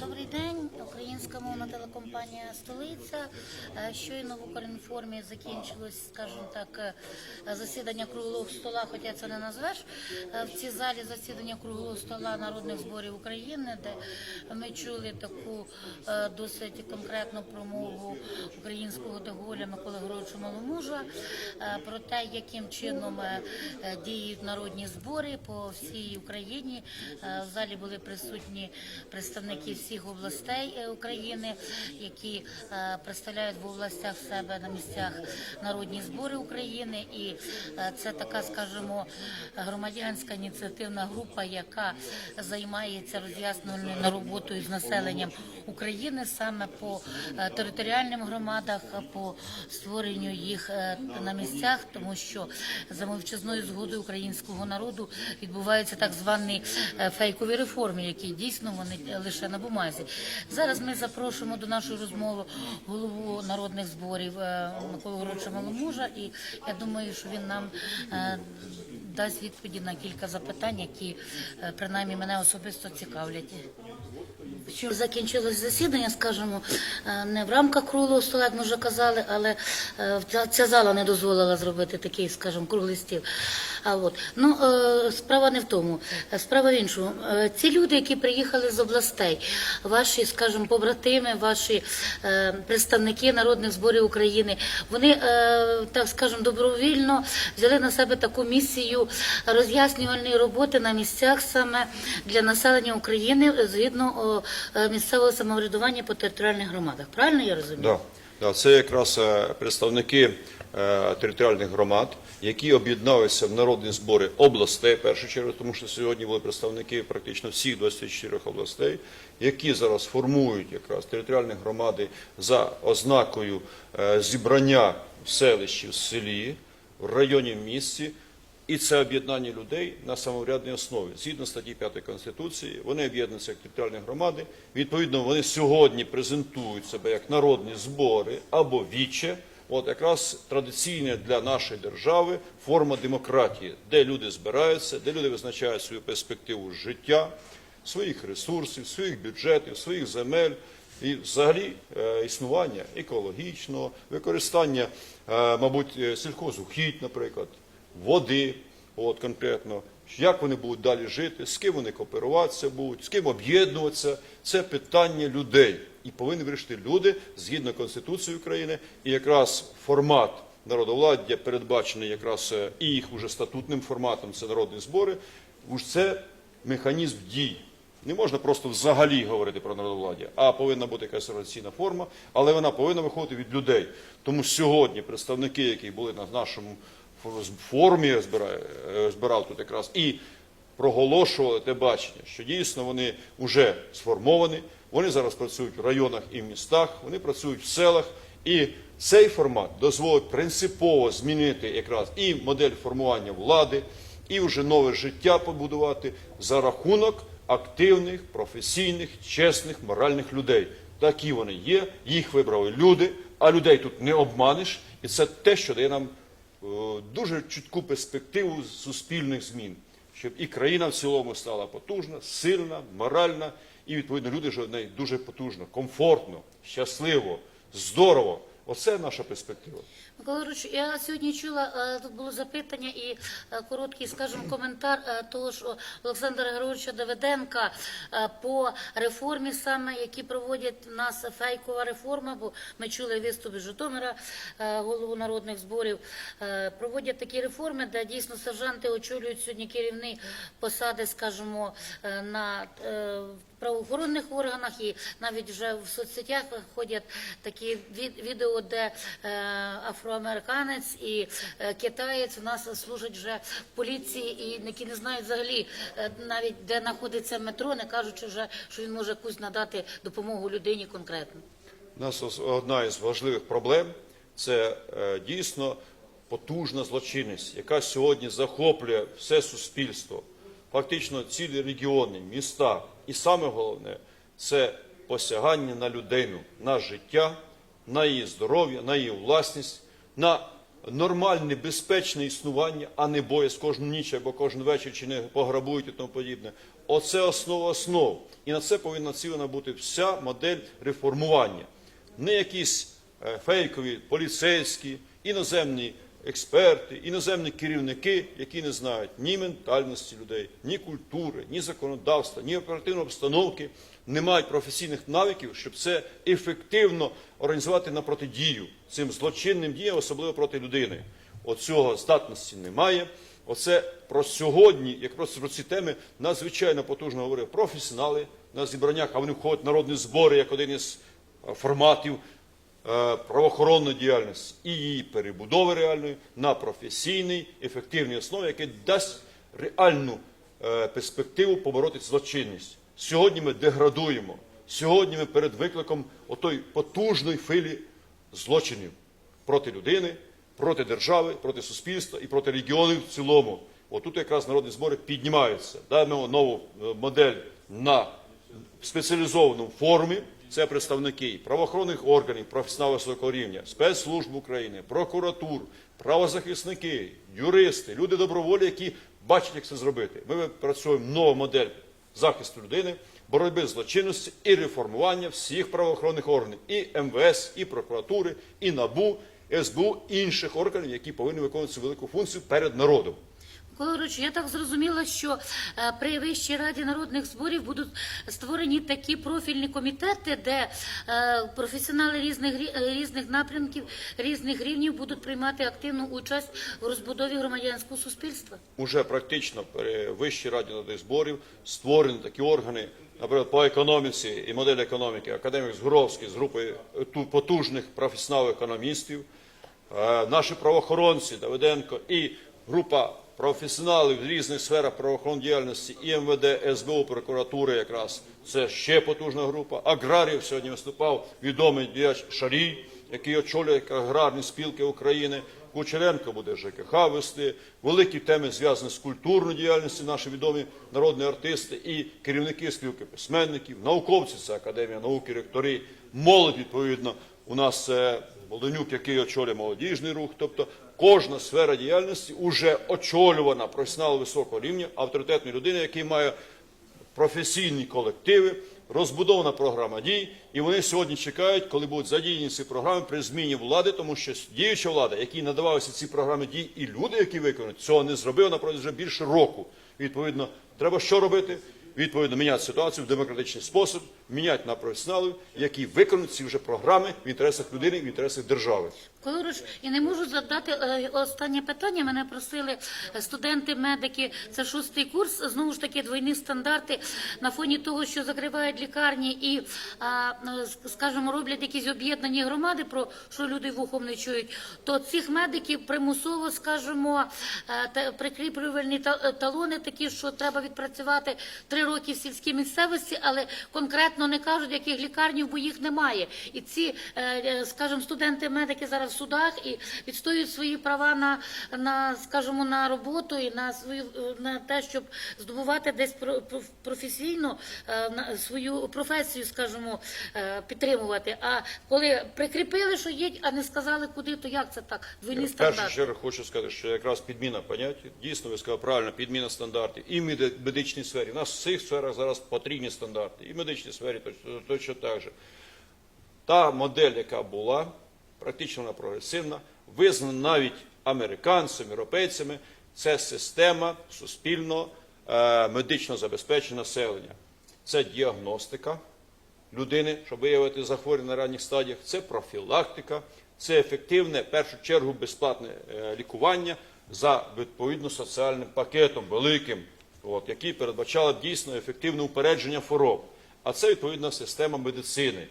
Добрий день, українська мовна телекомпанія Столиця. Е, Щойно в Укрінформі закінчилось, скажімо так, е, засідання круглого стола, хоча це не назвеш. Е, В цій залі засідання круглого стола народних зборів України, де ми чули таку досить конкретну промову українського Деголя Миколи Григоровича Маломужа про те, яким чином діють народні збори по всій Україні. В залі були присутні представники всіх областей е, України, які е, представляють в областях себе на місцях народні збори України. І е, це така, скажімо, громадянська ініціативна група, яка займається роз'яснювальною роботою з населенням України саме по територіальним громадах, по створенню їх на місцях, тому що за мовчазною згодою українського народу відбуваються так звані фейкові реформи, які дійсно вони лише на бумазі. Зараз ми запрошуємо до нашої розмови голову народних зборів е, Миколу Городча Маломужа, і я думаю, що він нам е, дасть відповіді на кілька запитань, які е, принаймні мене особисто цікавлять. Що закінчилось засідання, скажімо, е, не в рамках круглого стола, як ми вже казали, але е, ця- зала не дозволила зробити такий, скажімо, круглий стіл. А от ну справа не в тому, справа в іншому. Ці люди, які приїхали з областей, ваші, скажімо, побратими, ваші представники народних зборів України, вони так скажімо, добровільно взяли на себе таку місію роз'яснювальної роботи на місцях саме для населення України згідно е, місцевого самоврядування по територіальних громадах. Правильно я розумію? Да, да, це якраз е, представники е, територіальних громад, які об'єдналися в народні збори областей, першу чергу, тому що сьогодні були представники практично всіх 24 областей, які зараз формують якраз територіальні громади за ознакою зібрання в селищі, в селі, в районі, в місті. І це об'єднання людей на самоврядній основі. Згідно статті 5 Конституції, вони об'єднуються як територіальні громади. Відповідно, вони сьогодні презентують себе як народні збори або віче. От якраз традиційна для нашої держави форма демократії, де люди збираються, де люди визначають свою перспективу життя, своїх ресурсів, своїх бюджетів, своїх земель і взагалі е, існування екологічного, використання, е, мабуть, е, сільхозугідь, наприклад, води, от конкретно, як вони будуть далі жити, з ким вони кооперуватися будуть, з ким об'єднуватися, це питання людей. І повинні вирішити люди згідно Конституції України. І якраз формат народовладдя передбачений якраз е, і їх уже статутним форматом, це народні збори, уж це механізм дій. Не можна просто взагалі говорити про народовладдя, а повинна бути якась організаційна форма, але вона повинна виходити від людей. Тому сьогодні представники, які були на нашому форумі, е, збирав тут якраз і проголошували те бачення, що дійсно вони вже сформовані, вони зараз працюють в районах і в містах, вони працюють в селах, і цей формат дозволить принципово змінити якраз і модель формування влади, і вже нове життя побудувати за рахунок активних, професійних, чесних, моральних людей. Такі вони є, їх вибрали люди, а людей тут не обманеш, і це те, що дає нам дуже чітку перспективу суспільних змін, щоб і країна в цілому стала потужна, сильна, моральна, і відповідно люди живуть дуже потужно, комфортно, щасливо, здорово. Оце наша перспектива. Микола Григорович, я сьогодні чула, е, тут було запитання і е, короткий, скажімо, коментар е, того ж Олександра Григоровича Давиденка по реформі саме, які проводять в нас фейкова реформа, бо ми чули виступ Житомира, голову народних зборів, проводять такі реформи, де дійсно сержанти очолюють сьогодні керівні посади, скажімо, на правоохоронних органах і навіть вже в соцсетях ходять такі від- відео, де е, афроамериканець і е, китаєць у нас служать вже в поліції, і які не знають взагалі е, навіть де знаходиться метро, не кажучи вже, що він може якусь надати допомогу людині конкретно. У нас одна із важливих проблем це дійсно потужна злочинність, яка сьогодні захоплює все суспільство, фактично цілі регіони, міста. І саме головне це посягання на людину, на життя, на її здоров'я, на її власність, на нормальне, безпечне існування, а не боязь кожну ніч або кожен вечір чи не пограбують і тому подібне. Оце основа основ. І на це повинна націлена бути вся модель реформування. Не якісь е, фейкові поліцейські, іноземні експерти, іноземні керівники, які не знають ні ментальності людей, ні культури, ні законодавства, ні оперативної обстановки, не мають професійних навиків, щоб це ефективно організувати на протидію цим злочинним діям, особливо проти людини. Оцього здатності немає. Оце про сьогодні, якраз про ці теми надзвичайно потужно говорив професіонали на зібраннях, а вони входять в народні збори як один із е, форматів е, правоохоронної діяльності і її перебудови реальної на професійній, ефективній основі, яке дасть реальну е, перспективу побороти злочинність. Сьогодні ми деградуємо. Сьогодні ми перед викликом отої потужної хвилі злочинів проти людини, проти держави, проти суспільства і проти регіонів в цілому. Отут якраз народні збори піднімаються. Даємо нову е, модель на спеціалізованому форумі. Це представники правоохоронних органів, професіонали високого рівня, спецслужб України, прокуратур, правозахисники, юристи, люди доброволі, які бачать, як це зробити. Ми працюємо нову модель захисту людини, боротьби з злочинності і реформування всіх правоохоронних органів, і МВС, і прокуратури, і НАБУ, СБУ, інших органів, які повинні виконувати цю велику функцію перед народом. Микола я так зрозуміла, що е, при Вищій раді народних зборів будуть створені такі профільні комітети, де е, професіонали різних різних напрямків, різних рівнів будуть приймати активну участь у розбудові громадянського суспільства. Уже практично при Вищій раді народних зборів створені такі органи, наприклад, по економіці і моделі економіки, академік Згуровський з групи потужних професіоналів-економістів, е, наші правоохоронці Давиденко і група професіоналів в різних сферах правоохоронної діяльності, і МВД, СБУ, прокуратури якраз це ще потужна група. Аграрів сьогодні виступав відомий діяч Шарій, який очолює аграрні спілки України. Кучеренко буде ЖКХ вести, великі теми зв'язані з культурною діяльністю, наші відомі народні артисти і керівники спілки письменників, науковці, це Академія науки, ректори, молодь, відповідно, у нас це Молоденюк, який очолює молодіжний рух. Тобто кожна сфера діяльності вже очолювана професіоналом високого рівня, авторитетної людини, який має професійні колективи, розбудована програма дій, і вони сьогодні чекають, коли будуть задіяні ці програми при зміні влади, тому що діюча влада, якій надавалися ці програми дій, і люди, які виконують, цього не зробили на протязі вже більше року. Відповідно, треба що робити? Відповідно, міняти ситуацію в демократичний спосіб, міняти на професіоналів, які виконують ці вже програми в інтересах людини, в інтересах держави. Григорович, і не можу задати е, останнє питання. Мене просили студенти-медики, це шостий курс. Знову ж таки, двойні стандарти на фоні того, що закривають лікарні і, скажімо, роблять якісь об'єднані громади, про що люди вухом не чують. То цих медиків примусово, скажімо, е, прикріплювальні талони такі, що треба відпрацювати три роки в сільській місцевості, але конкретно не кажуть, яких лікарнів, бо їх немає. І ці, е, скажімо, студенти-медики зараз в судах і відстоюють свої права на, на скажімо, на роботу і на свою на те, щоб здобувати десь професійно е, свою професію, скажімо, е, підтримувати. А коли прикріпили, що є, а не сказали куди, то як це так? Двойні В першу стандарти. чергу хочу сказати, що якраз підміна поняття, дійсно ви сказали правильно, підміна стандартів і в медичній сфері. У нас в цих сферах зараз потрібні стандарти, і в медичній сфері точно так же. Та модель, яка була, практично вона прогресивна, визнана навіть американцями, європейцями, це система суспільного е, забезпечення населення. Це діагностика людини, щоб виявити захворювання на ранніх стадіях, це профілактика, це ефективне, в першу чергу, безплатне е, лікування за відповідно соціальним пакетом великим, який передбачало дійсно ефективне упередження хвороб. А це відповідна система медицини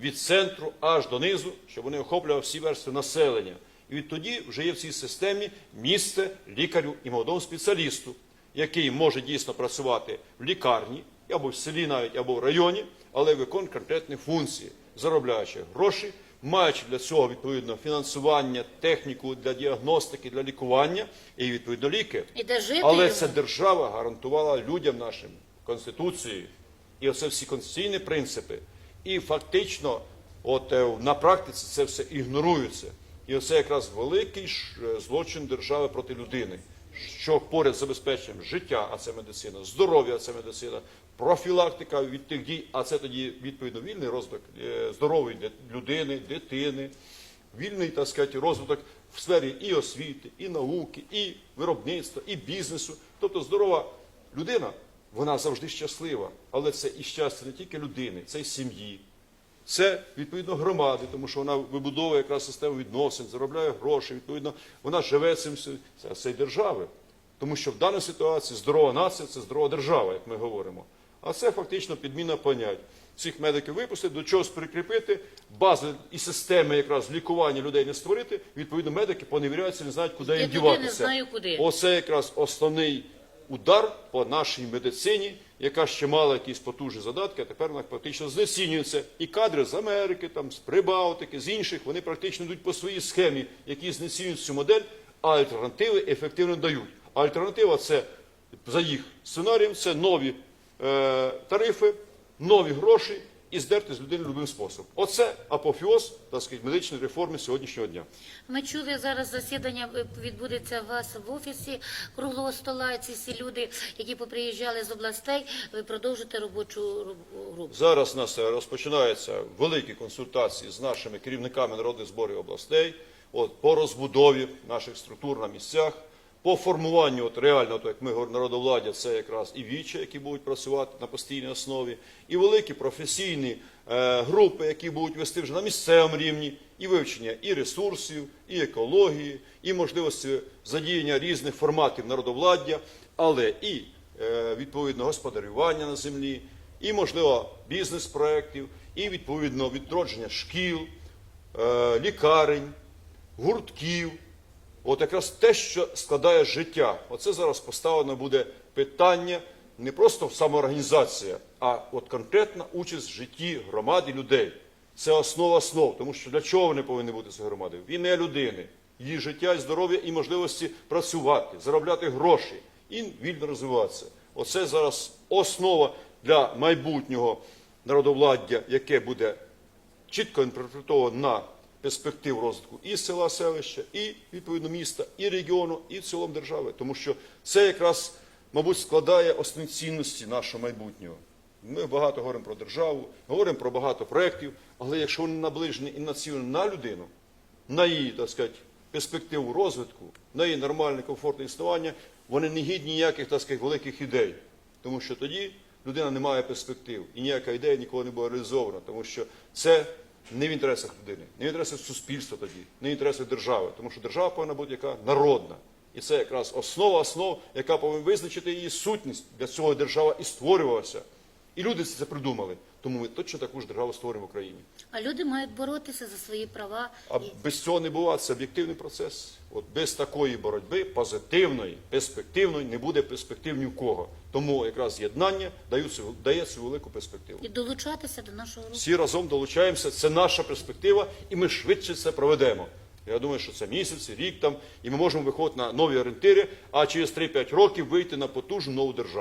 від центру аж до низу, щоб вони охоплювали всі верстви населення. І відтоді вже є в цій системі місце лікарю і молодому спеціалісту, який може дійсно працювати в лікарні, або в селі навіть, або в районі, але виконує конкретні функції, заробляючи гроші, маючи для цього відповідно фінансування, техніку для діагностики, для лікування і відповідно ліки. І де жити Але це держава гарантувала людям нашим Конституцією. І оце всі конституційні принципи. І фактично, от е, на практиці це все ігнорується. І оце якраз великий е, злочин держави проти людини. що поряд з забезпеченням життя, а це медицина, здоров'я, а це медицина, профілактика від тих дій, а це тоді відповідно вільний розвиток е, здорової людини, дитини, вільний так сказати, розвиток в сфері і освіти, і науки, і виробництва, і бізнесу. Тобто здорова людина, вона завжди щаслива, але це і щастя не тільки людини, це й сім'ї. Це відповідно громади, тому що вона вибудовує якраз систему відносин, заробляє гроші. Відповідно, вона живе цим це, це й держави. Тому що в даній ситуації здорова нація це здорова держава, як ми говоримо. А це фактично підміна понять. Цих медиків випустити, до чогось прикріпити, бази і системи якраз лікування людей не створити. Відповідно, медики поневіряються, не знають, куди Я їм туди діватися. не знаю, куди. Оце якраз основний удар по нашій медицині, яка ще мала якісь потужні задатки, а тепер вона практично знецінюється. І кадри з Америки, там, з Прибалтики, з інших, вони практично йдуть по своїй схемі, які знецінюють цю модель, а альтернативи ефективно дають. Альтернатива це за їх сценарієм, це нові е, тарифи, нові гроші і здерти з людини любим способом. Оце апофіоз так сказати, медичної реформи сьогоднішнього дня. Ми чули зараз засідання е, відбудеться у вас в офісі круглого стола. Ці всі люди, які поприїжджали з областей, ви продовжите робочу роб- групу. Зараз у нас е, розпочинаються великі консультації з нашими керівниками народних зборів областей от, по розбудові наших структур на місцях, по формуванню от, реально, то, як ми говоримо, народовладдя, це якраз і вічі, які будуть працювати на постійній основі, і великі професійні е, групи, які будуть вести вже на місцевому рівні, і вивчення і ресурсів, і екології, і можливості задіяння різних форматів народовладдя, але і е, відповідно господарювання на землі, і, можливо, бізнес-проєктів, і відповідно відродження шкіл, е, лікарень, гуртків. От якраз те, що складає життя. Оце зараз поставлено буде питання не просто самоорганізація, а от конкретна участь в житті громади людей. Це основа основ, тому що для чого вони повинні бути ці громади? В ім'я людини, її життя і здоров'я і можливості працювати, заробляти гроші і вільно розвиватися. Оце зараз основа для майбутнього народовладдя, яке буде чітко інтерпретовано на перспектив розвитку і села, селища, і відповідно міста, і регіону, і в цілому держави. Тому що це якраз, мабуть, складає основні цінності нашого майбутнього. Ми багато говоримо про державу, говоримо про багато проєктів, але якщо вони наближені і націлені на людину, на її, так сказати, перспективу розвитку, на її нормальне, комфортне існування, вони не гідні ніяких, так сказати, великих ідей. Тому що тоді людина не має перспектив, і ніяка ідея ніколи не буде реалізована, тому що це не в інтересах людини, не в інтересах суспільства тоді, не в інтересах держави, тому що держава повинна бути яка народна. І це якраз основа основ, яка повинна визначити її сутність. Для цього держава і створювалася. І люди це придумали. Тому ми точно таку ж державу створимо в Україні. А люди мають боротися за свої права. А без цього не буває, це об'єктивний процес. От без такої боротьби, позитивної, перспективної, не буде перспектив ні в кого. Тому якраз єднання дає цю, дає цю велику перспективу. І долучатися до нашого руху. Всі разом долучаємося, це наша перспектива, і ми швидше це проведемо. Я думаю, що це місяць, рік там, і ми можемо виходити на нові орієнтири, а через 3-5 років вийти на потужну нову державу.